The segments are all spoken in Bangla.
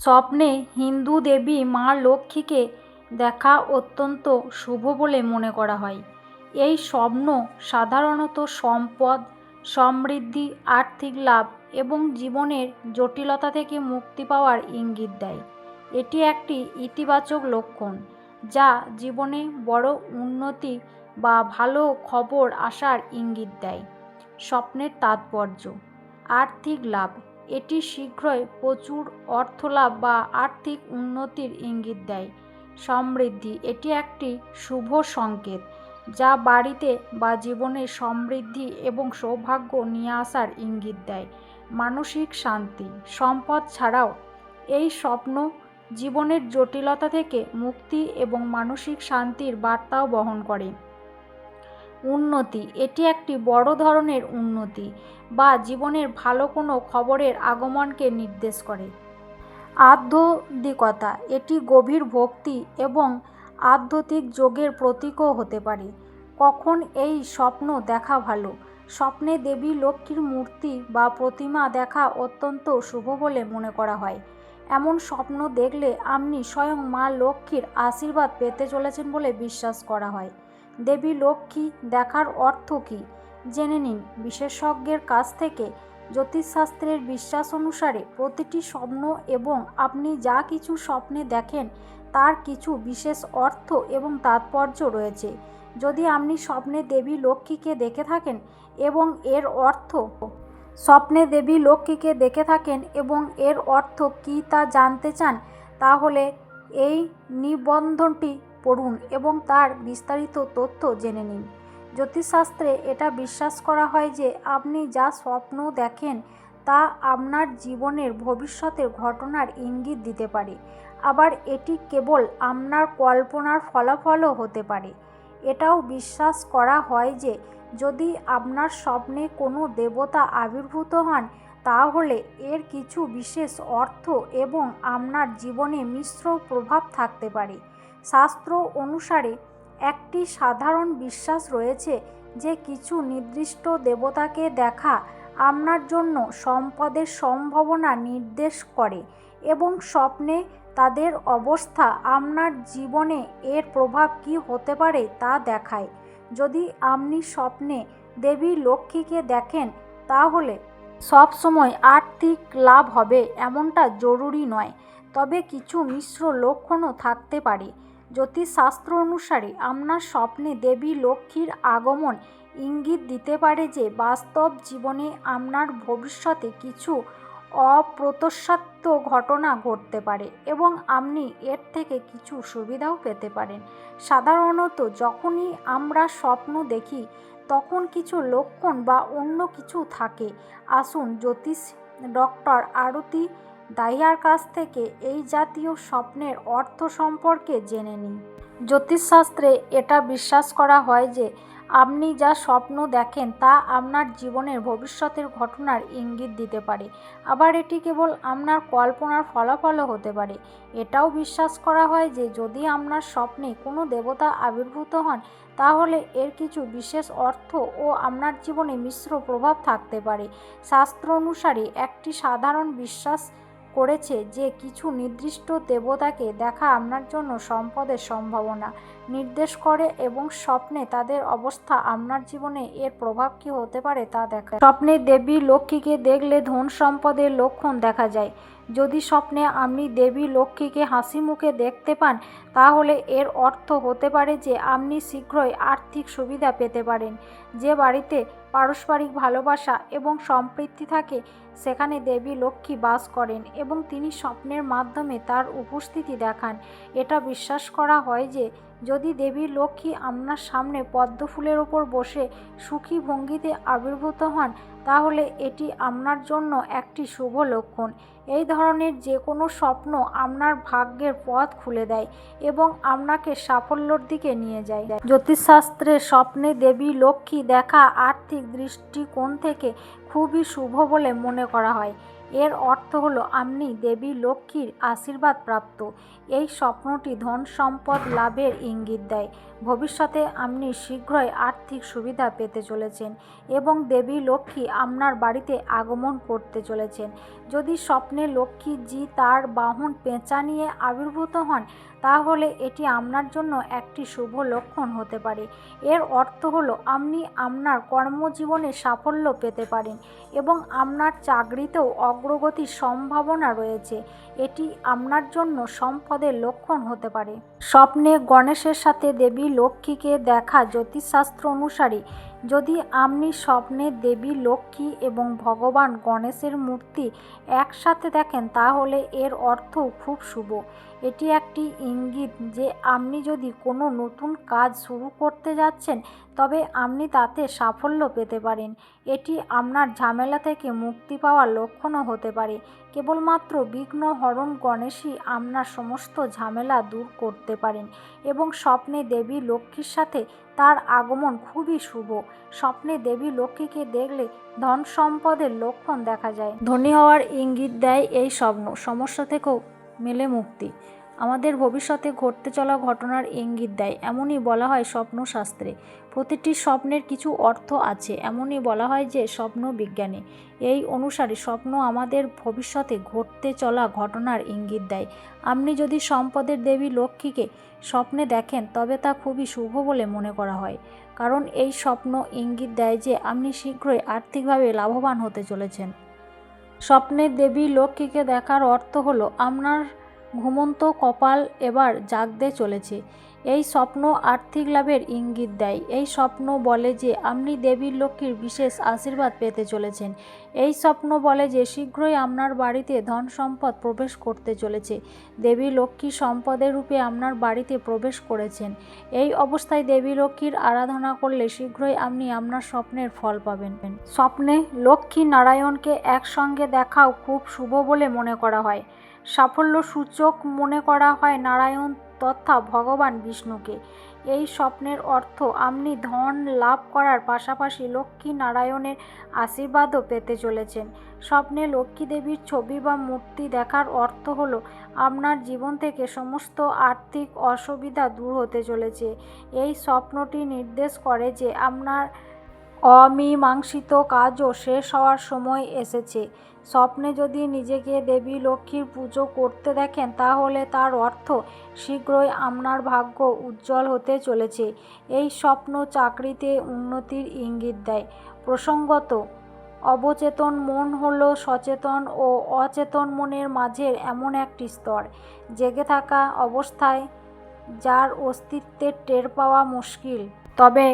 স্বপ্নে হিন্দু দেবী মা লক্ষ্মীকে দেখা অত্যন্ত শুভ বলে মনে করা হয়। এই স্বপ্ন সাধারণত সম্পদ, সমৃদ্ধি, আর্থিক লাভ এবং জীবনের জটিলতা থেকে মুক্তি পাওয়ার ইঙ্গিত দেয়। এটি একটি ইতিবাচক লক্ষণ যা জীবনে বড় উন্নতি বা ভালো খবর আসার ইঙ্গিত দেয়। স্বপ্নের তাৎপর্য, আর্থিক লাভ এটি শীঘ্রই প্রচুর অর্থলাভ বা আর্থিক উন্নতির ইঙ্গিত দেয়। সমৃদ্ধি এটি একটি শুভ সংকেত, যা বাড়িতে বা জীবনে সমৃদ্ধি এবং সৌভাগ্য নিয়ে আসার ইঙ্গিত দেয়। মানসিক শান্তি সম্পদ ছাড়াও এই স্বপ্ন জীবনের জটিলতা থেকে মুক্তি এবং মানসিক শান্তির বার্তাও বহন করে। উন্নতি, এটি একটি বড় ধরনের উন্নতি বা জীবনের ভালো কোনো খবরের আগমনকে নির্দেশ করে। আধ্যাত্মিকতা, এটি গভীর ভক্তি এবং আধ্যাত্মিক যোগের প্রতীকও হতে পারে। কখন এই স্বপ্ন দেখা ভালো? স্বপ্নে দেবী লক্ষ্মীর মূর্তি বা প্রতিমা দেখা অত্যন্ত শুভ বলে মনে করা হয়। এমন স্বপ্ন দেখলে আপনি স্বয়ং মা লক্ষ্মীর আশীর্বাদ পেতে চলেছেন বলে বিশ্বাস করা হয়। দেবী লক্ষ্মী দেখার অর্থ কী? জেনে নিন, বিশেষজ্ঞের কাছ থেকে জ্যোতিষশাস্ত্রের বিশ্বাস অনুসারে প্রতিটি স্বপ্ন এবং আপনি যা কিছু স্বপ্নে দেখেন, তার কিছু বিশেষ অর্থ এবং তাৎপর্য রয়েছে। যদি আপনি স্বপ্নে দেবী লক্ষ্মীকে দেখে থাকেন এবং এর অর্থ স্বপ্নে দেবী লক্ষ্মীকে দেখে থাকেন এবং এর অর্থ কী তা জানতে চান, তাহলে এই নিবন্ধনটি পড়ুন এবং তার বিস্তারিত তথ্য জেনে নিন। জ্যোতিষশাস্ত্রে এটা বিশ্বাস করা হয় যে, আপনি যা স্বপ্ন দেখেন, তা আপনার জীবনের ভবিষ্যতের ঘটনার ইঙ্গিত দিতে পারে। আবার এটি কেবল আপনার কল্পনার ফলাফলও হতে পারে। এটাও বিশ্বাস করা হয় যে, যদি আপনার স্বপ্নে কোনো দেবতা আবির্ভূত হন, তাহলে এর কিছু বিশেষ অর্থ এবং আপনার জীবনে মিশ্র প্রভাব থাকতে পারে। শাস্ত্র অনুসারে একটি সাধারণ বিশ্বাস রয়েছে যে কিছু নির্দিষ্ট দেবতাকে দেখা আপনার জন্য সম্পদের সম্ভাবনা নির্দেশ করে এবং স্বপ্নে তাদের অবস্থা আপনার জীবনে এর প্রভাব কী হতে পারে তা দেখায়। যদি আপনি স্বপ্নে দেবী লক্ষ্মীকে দেখেন, তাহলে সব সময় আর্থিক লাভ হবে এমনটা জরুরি নয়, তবে কিছু মিশ্র লক্ষণও থাকতে পারে। জ্যোতিষশাস্ত্র অনুসারে আপনার স্বপ্নে দেবী লক্ষ্মীর আগমন ইঙ্গিত দিতে পারে যে বাস্তব জীবনে আপনার ভবিষ্যতে কিছু অপ্রত্যাশিত ঘটনা ঘটতে পারে এবং আপনি এর থেকে কিছু সুবিধাও পেতে পারেন। সাধারণত যখনই আমরা স্বপ্ন দেখি, তখন কিছু লক্ষণ বা অন্য কিছু থাকে। আসুন জ্যোতিষ ডক্টর আরতি দাহিয়ার কাছ থেকে এই জাতীয় স্বপ্নের অর্থ সম্পর্কে জেনে নিই জ্যোতিষশাস্ত্রে এটা বিশ্বাস করা হয় যে, আপনি যা স্বপ্ন দেখেন তা আপনার জীবনের ভবিষ্যতের ঘটনার ইঙ্গিত দিতে পারে। আবার এটি কেবল আপনার কল্পনার ফলাফলও হতে পারে। এটাও বিশ্বাস করা হয় যে, যদি আপনার স্বপ্নে কোনো দেবতা আবির্ভূত হন, তাহলে এর কিছু বিশেষ অর্থ ও আপনার জীবনে মিশ্র প্রভাব থাকতে পারে। শাস্ত্র অনুসারে একটি সাধারণ বিশ্বাস করেছে যে কিছু নির্দিষ্ট দেবতাকে দেখা আপনার জন্য সম্পদের সম্ভাবনা নির্দেশ করে এবং স্বপ্নে তাদের অবস্থা আপনার জীবনে এর প্রভাব কী হতে পারে তা দেখায়। স্বপ্নে দেবী লক্ষ্মীকে দেখলে ধন সম্পদের লক্ষণ দেখা যায়। যদি স্বপ্নে আপনি দেবী লক্ষ্মীকে হাসি মুখে দেখতে পান, তাহলে এর অর্থ হতে পারে যে আপনি শীঘ্রই আর্থিক সুবিধা পেতে পারেন। যে বাড়িতে পারস্পরিক ভালোবাসা এবং সম্পৃক্তি থাকে সেখানে দেবী লক্ষ্মী বাস করেন এবং তিনি স্বপ্নের মাধ্যমে তার উপস্থিতি দেখান। এটা বিশ্বাস করা হয় যে যদি দেবী লক্ষ্মী আপনার সামনে পদ্ম ফুলের ওপর বসে সুখী ভঙ্গিতে আবির্ভূত হন, তাহলে এটি আপনার জন্য একটি শুভ লক্ষণ। এই ধরনের যে কোনো স্বপ্ন আপনার ভাগ্যের পথ খুলে দেয় এবং আপনাকে সাফল্যর দিকে নিয়ে যায়। জ্যোতিষশাস্ত্রে স্বপ্নে দেবী লক্ষ্মী দেখা আর্থিক দৃষ্টিকোণ থেকে খুবই শুভ বলে মনে করা হয়। এর অর্থ হলো আপনি দেবী লক্ষ্মীর আশীর্বাদ প্রাপ্ত। এই স্বপ্নটি ধন সম্পদ লাভের ইঙ্গিত দেয়। ভবিষ্যতে আপনি শীঘ্রই আর্থিক সুবিধা পেতে চলেছেন এবং দেবী লক্ষ্মী আপনার বাড়িতে আগমন করতে চলেছেন। যদি স্বপ্নে লক্ষ্মীজি তার বাহন পেঁচা নিয়ে আবির্ভূত হন তাহলে এটি আপনার জন্য একটি শুভ লক্ষণ হতে পারে। এর অর্থ হলো আপনি আপনার কর্মজীবনে সাফল্য পেতে পারেন এবং আপনার চাকরিতেও অগ্রগতির সম্ভাবনা রয়েছে। এটি আপনার জন্য সম্পদের লক্ষণ হতে পারে। স্বপ্নে গণেশের সাথে দেবী লক্ষ্মীকে দেখা জ্যোতিষশাস্ত্র অনুসারে, যদি আপনি স্বপ্নে দেবী লক্ষ্মী এবং ভগবান গণেশের মূর্তি একসাথে দেখেন, তাহলে এর অর্থ খুব শুভ। এটি একটি ইঙ্গিত যে আপনি যদি কোনো নতুন কাজ শুরু করতে যাচ্ছেন, তবে আপনি তাতে সাফল্য পেতে পারেন। এটি আপনার ঝামেলা থেকে মুক্তি পাওয়ার লক্ষণও হতে পারে। কেবলমাত্র বিঘ্ন, হরণ, গণেশই আপনার সমস্ত ঝামেলা দূর করতে পারেন এবং স্বপ্নে দেবী লক্ষ্মীর সাথে তার আগমন খুবই শুভ। স্বপ্নে দেবী লক্ষ্মীকে দেখলে ধন সম্পদের লক্ষণ দেখা যায়। ধনী হওয়ার ইঙ্গিত দেয় এই স্বপ্ন। সমস্যা থেকেও মেলে মুক্তি। আমাদের ভবিষ্যতে ঘটতে চলা ঘটনার ইঙ্গিত দেয়। এমনই বলা হয় স্বপ্নশাস্ত্রে। প্রতিটি স্বপ্নের কিছু অর্থ আছে। এমনই বলা হয় যে, স্বপ্ন বিজ্ঞানী। এই অনুসারে স্বপ্ন আমাদের ভবিষ্যতে ঘটতে চলা ঘটনার ইঙ্গিত দেয়। আপনি যদি সম্পদের দেবী লক্ষ্মীকে স্বপ্নে দেখেন, তবে তা খুবই শুভ বলে মনে করা হয়। কারণ এই স্বপ্ন ইঙ্গিত দেয় যে, আপনি শীঘ্রই আর্থিকভাবে লাভবান হতে চলেছেন। স্বপ্নের দেবী লক্ষ্মীকে দেখার অর্থ হলো, আপনার ঘুমন্ত কপাল এবার জাগতে চলেছে। এই স্বপ্ন আর্থিক লাভের ইঙ্গিত দেয়। এই স্বপ্ন বলে যে আপনি দেবীর লক্ষ্মীর বিশেষ আশীর্বাদ পেতে চলেছেন। এই স্বপ্ন বলে যে শীঘ্রই আপনার বাড়িতে ধন সম্পদ প্রবেশ করতে চলেছে। দেবী লক্ষ্মী সম্পদের রূপে আপনার বাড়িতে প্রবেশ করেছেন। এই অবস্থায় দেবী লক্ষ্মীর আরাধনা করলে শীঘ্রই আপনি আপনার স্বপ্নের ফল পাবেন। স্বপ্নে লক্ষ্মী নারায়ণকে একসঙ্গে দেখাও খুব শুভ বলে মনে করা হয়। সাফল্য সূচক মনে করা হয় নারায়ণ তথা ভগবান বিষ্ণুকে। এই স্বপ্নের অর্থ আপনি ধন লাভ করার পাশাপাশি লক্ষ্মী নারায়ণের আশীর্বাদও পেতে চলেছেন। স্বপ্নে লক্ষ্মী দেবীর ছবি বা মূর্তি দেখার অর্থ হলো আপনার জীবন থেকে সমস্ত আর্থিক অসুবিধা দূর হতে চলেছে। এই স্বপ্নটি নির্দেশ করে যে আপনার অমীমাংসিত কাজও শেষ হওয়ার সময় এসেছে। স্বপ্নে যদি নিজেকে দেবী লক্ষ্মীর পুজো করতে দেখেন, তাহলে তার অর্থ শীঘ্রই আপনার ভাগ্য উজ্জ্বল হতে চলেছে। এই স্বপ্ন চাকরিতে উন্নতির ইঙ্গিত দেয়। প্রসঙ্গত, অবচেতন মন হল সচেতন ও অচেতন মনের মাঝের এমন একটি স্তর। জেগে থাকা অবস্থায় যার অস্তিত্বের টের পাওয়া মুশকিল। তবে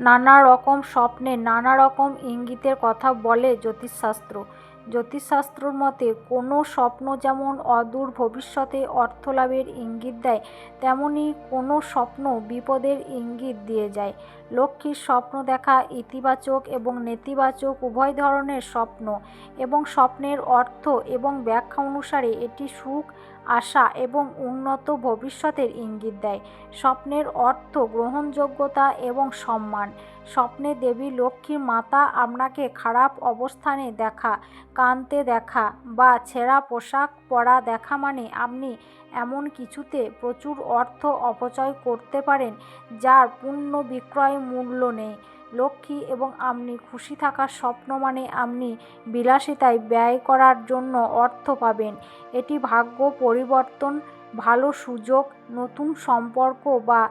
নানা রকম স্বপ্নে নানা রকম ইঙ্গিতের কথা বলে জ্যোতিষশাস্ত্র। জ্যোতিষশাস্ত্রর মতে, কোনো স্বপ্ন যেমন অদূর ভবিষ্যতে অর্থলাভের ইঙ্গিত দেয়, তেমনি কোনো স্বপ্ন বিপদের ইঙ্গিত দিয়ে যায়। লক্ষ্মীর স্বপ্ন দেখা ইতিবাচক এবং নেতিবাচক উভয় ধরনের স্বপ্ন এবং স্বপ্নের অর্থ এবং ব্যাখ্যা অনুসারে এটি সুখ আশা এবং উন্নত ভবিষ্যতের ইঙ্গিত দেয়। স্বপ্নের অর্থ গ্রহণযোগ্যতা এবং সম্মান। স্বপ্নে দেবী লক্ষ্মীর মাতা আপনাকে খারাপ অবস্থানে দেখা, কাঁদতে দেখা বা ছেঁড়া পোশাক পরা দেখা মানে আপনি এমন কিছুতে প্রচুর অর্থ অপচয় করতে পারেন যার পূর্ণ বিক্রয় মূল্য নেই। লক্ষ্মী এবং আপনি খুশি থাকার স্বপ্ন মানে আপনি বিলাসিতায় ব্যয় করার জন্য অর্থ পাবেন। এটি ভাগ্য পরিবর্তন, ভালো সুযোগ, নতুন সম্পর্ক বা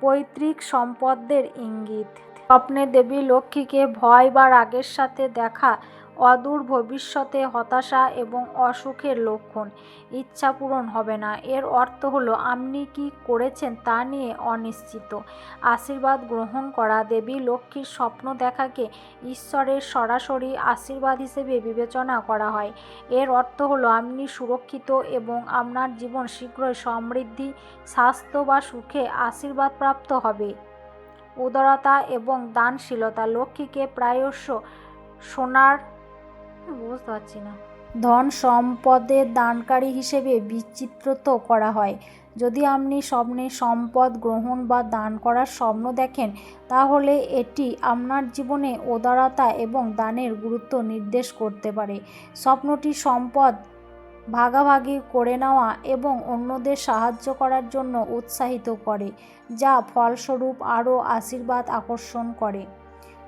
পৈতৃক সম্পদের ইঙ্গিত। স্বপ্নে দেবী লক্ষ্মীকে ভয় বা রাগের সাথে দেখা অদূর ভবিষ্যতে হতাশা এবং অসুখের লক্ষণ। ইচ্ছা পূরণ হবে না। এর অর্থ হলো, আপনি কি করেছেন তা নিয়ে অনিশ্চিত। আশীর্বাদ গ্রহণ করা। দেবী লক্ষ্মীর স্বপ্ন দেখাকে ঈশ্বরের সরাসরি আশীর্বাদ হিসেবে বিবেচনা করা হয়। এর অর্থ হলো, আপনি সুরক্ষিত এবং আপনার জীবন শীঘ্রই সমৃদ্ধি, স্বাস্থ্য বা সুখে আশীর্বাদ প্রাপ্ত হবে। উদারতা এবং দানশীলতা লক্ষ্মীকে প্রায়শ সোনার বুঝতে পারছি না। ধন সম্পদের দানকারী হিসেবে বিচিত্রিত করা হয়। যদি আপনি স্বপ্নে সম্পদ গ্রহণ বা দান করার স্বপ্ন দেখেন, তাহলে এটি আপনার জীবনে উদারতা এবং দানের গুরুত্ব নির্দেশ করতে পারে। স্বপ্নটি সম্পদ ভাগাভাগি করে নেওয়া এবং অন্যদের সাহায্য করার জন্য উৎসাহিত করে, যা ফলস্বরূপ আরও আশীর্বাদ আকর্ষণ করে।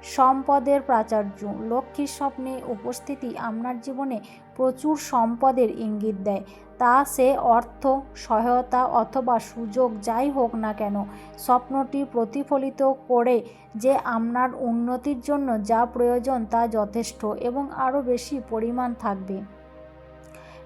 সম্পদের প্রাচার্য। লক্ষ্মীর স্বপ্নে উপস্থিতি আপনার জীবনে প্রচুর সম্পদের ইঙ্গিত দেয়। তা সে অর্থ, সহায়তা অথবা সুযোগ যাই হোক না কেন, স্বপ্নটি প্রতিফলিত করে যে আপনার উন্নতির জন্য যা প্রয়োজন তা যথেষ্ট এবং আরও বেশি পরিমাণ থাকবে।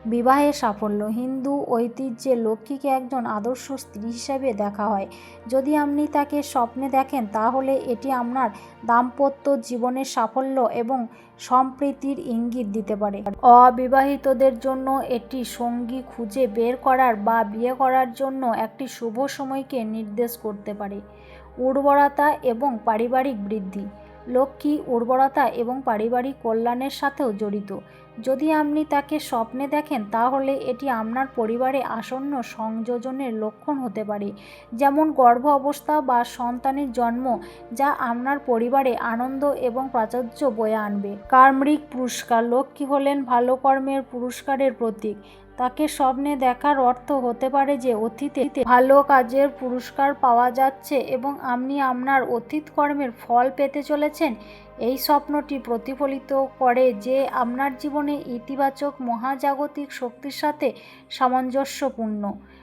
বিবাহে সাফল্য। হিন্দু ঐতিহ্যে লক্ষ্মীকে একজন আদর্শ স্ত্রী হিসাবে দেখা হয়। যদি আপনি তাকে স্বপ্নে দেখেন, তাহলে এটি আপনার দাম্পত্য জীবনের সাফল্য এবং সম্প্রীতির ইঙ্গিত দিতে পারে। অবিবাহিতদের জন্য এটি সঙ্গী খুঁজে বের করার বা বিয়ে করার জন্য একটি শুভ সময়কে নির্দেশ করতে পারে। উর্বরতা এবং পারিবারিক বৃদ্ধি। লক্ষ্মী উর্বরতা এবং পারিবারিক কল্যাণের সাথেও জড়িত। যদি আপনি তাকে স্বপ্নে দেখেন, তাহলে এটি আপনার পরিবারে আসন্ন সংযোজনের লক্ষণ হতে পারে। যেমন গর্ভ অবস্থা বা সন্তানের জন্ম, যা আপনার পরিবারে আনন্দ এবং প্রাচুর্য বয়ে আনবে। কার্মরিক পুরস্কার, লক্ষ্মী হলেন ভালো কর্মের পুরস্কারের প্রতীক। তাকে স্বপ্নে দেখার অর্থ হতে পারে যে অতীতে ভালো কাজের পুরস্কার পাওয়া যাচ্ছে এবং আপনি আপনার অতীত কর্মের ফল পেতে চলেছেন। এই স্বপ্নটি প্রতিফলিত করে যে আপনার জীবনে ইতিবাচক মহাজাগতিক শক্তির সাথে সামঞ্জস্যপূর্ণ।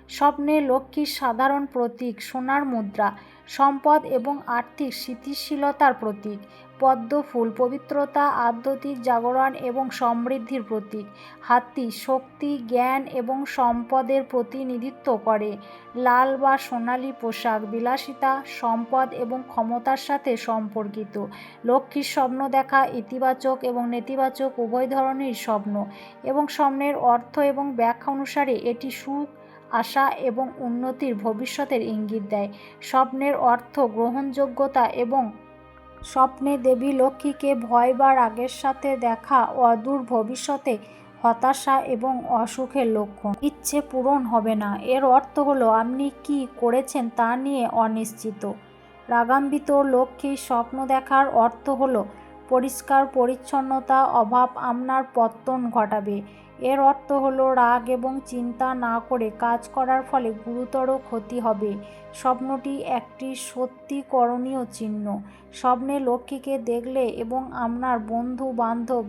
স্বপ্নে লক্ষ্মীর সাধারণ প্রতীক, সোনার মুদ্রা, সম্পদ এবং আর্থিক স্থিতিশীলতার প্রতীক। পদ্ম ফুল, পবিত্রতা, আধ্যাত্মিক জাগরণ এবং সমৃদ্ধির প্রতীক। হাতি শক্তি, জ্ঞান এবং সম্পদের প্রতিনিধিত্ব করে। লাল বা সোনালি পোশাক বিলাসিতা, সম্পদ এবং ক্ষমতার সাথে সম্পর্কিত। লক্ষ্মীর স্বপ্ন দেখা ইতিবাচক এবং নেতিবাচক উভয় ধরনের স্বপ্ন এবং স্বপ্নের অর্থ এবং ব্যাখ্যা অনুসারে এটি সুখ, আশা এবং উন্নতির ভবিষ্যতের ইঙ্গিত দেয়। স্বপ্নের অর্থ গ্রহণযোগ্যতা এবং স্বপ্নে দেবী লক্ষ্মীকে ভয় বা রাগের সাথে দেখা অদূর ভবিষ্যতে হতাশা এবং অসুখের লক্ষণ। ইচ্ছে পূরণ হবে না। এর অর্থ হলো, আপনি কি করেছেন তা নিয়ে অনিশ্চিত। রাগান্বিত লক্ষ্মীর স্বপ্ন দেখার অর্থ হলো, পরিষ্কার পরিচ্ছন্নতা, অভাব, আপনার পত্তন ঘটাবে। এর অর্থ হলো রাগ এবং চিন্তা না করে কাজ করার ফলে গুরুতর ক্ষতি হবে। স্বপ্নটি একটি সত্যি করণীয় চিহ্ন। স্বপ্নে লক্ষ্মীকে দেখলে এবং আপনার বন্ধু বান্ধব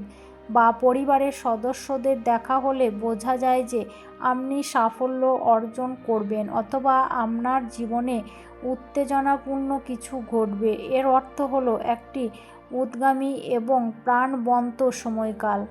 বা পরিবারের সদস্যদের দেখা হলে বোঝা যায় যে আপনি সাফল্য অর্জন করবেন অথবা আপনার জীবনে উত্তেজনাপূর্ণ কিছু ঘটবে। এর অর্থ হলো একটি উদ্গামী এবং প্রাণবন্ত সময়কাল।